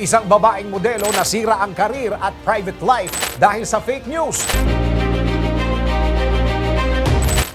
Isang babaeng modelo nasira ang karir at private life dahil sa fake news.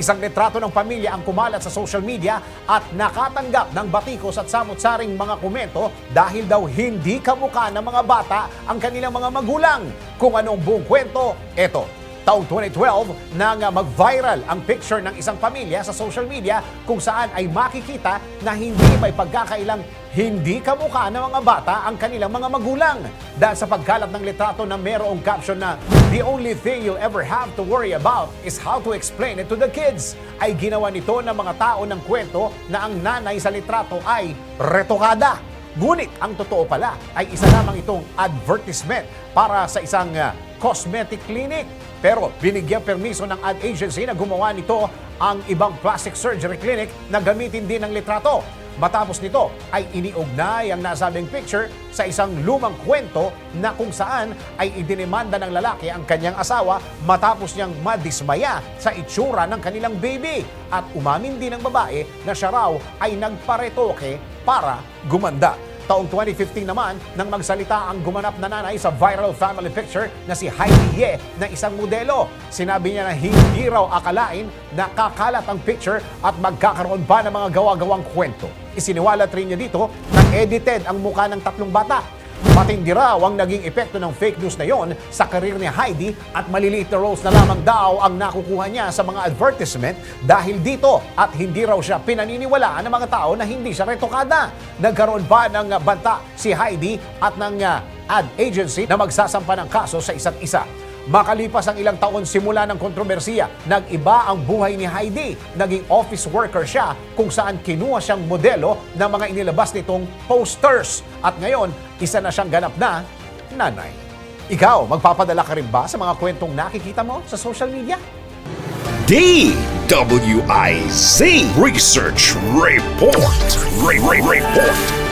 Isang retrato ng pamilya ang kumalat sa social media at nakatanggap ng batikos at samot-saring mga komento dahil daw hindi kamukha ng mga bata ang kanilang mga magulang. Kung anong buong kwento, eto. Taong 2012 nang mag-viral ang picture ng isang pamilya sa social media kung saan ay makikita na hindi may pagkakailang hindi kamukha ng mga bata ang kanilang mga magulang. Dahil sa pagkalat ng litrato na merong caption na The only thing you'll ever have to worry about is how to explain it to the kids. Ay ginawa nito ng mga tao ng kwento na ang nanay sa litrato ay retokada. Ngunit ang totoo pala ay isa lamang itong advertisement para sa isang ah, cosmetic clinic. Pero binigyan permiso ng ad agency na gumawa nito ang ibang plastic surgery clinic na gamitin din ng litrato. Matapos nito ay iniugnay ang nasabing picture sa isang lumang kwento na kung saan ay idinimanda ng lalaki ang kanyang asawa matapos niyang madismaya sa itsura ng kanilang baby. At umamin din ng babae na siya raw ay nagparetoke para gumanda. Taong 2015 naman, nang magsalita ang gumanap na nanay sa viral family picture na si Heidi Ye na isang modelo. Sinabi niya na hindi raw akalain na kakalat ang picture at magkakaroon pa ng mga gawa-gawang kwento. Isiniwalat rin niya dito na edited ang mukha ng tatlong bata. Matindi raw ang naging epekto ng fake news na yon sa karir ni Heidi at maliliit na roles na lamang daw ang nakukuha niya sa mga advertisement dahil dito at hindi raw siya pinaniniwalaan ng mga tao na hindi siya retokada. Nagkaroon pa ng banta si Heidi at ng uh, ad agency na magsasampa ng kaso sa isa't isa. Makalipas ang ilang taon simula ng kontrobersiya, nag-iba ang buhay ni Heidi. Naging office worker siya kung saan kinuha siyang modelo ng mga inilabas nitong posters. At ngayon, isa na siyang ganap na nanay. Ikaw, magpapadala ka rin ba sa mga kwentong nakikita mo sa social media? DWIZ Research Report. Re- Re- Report.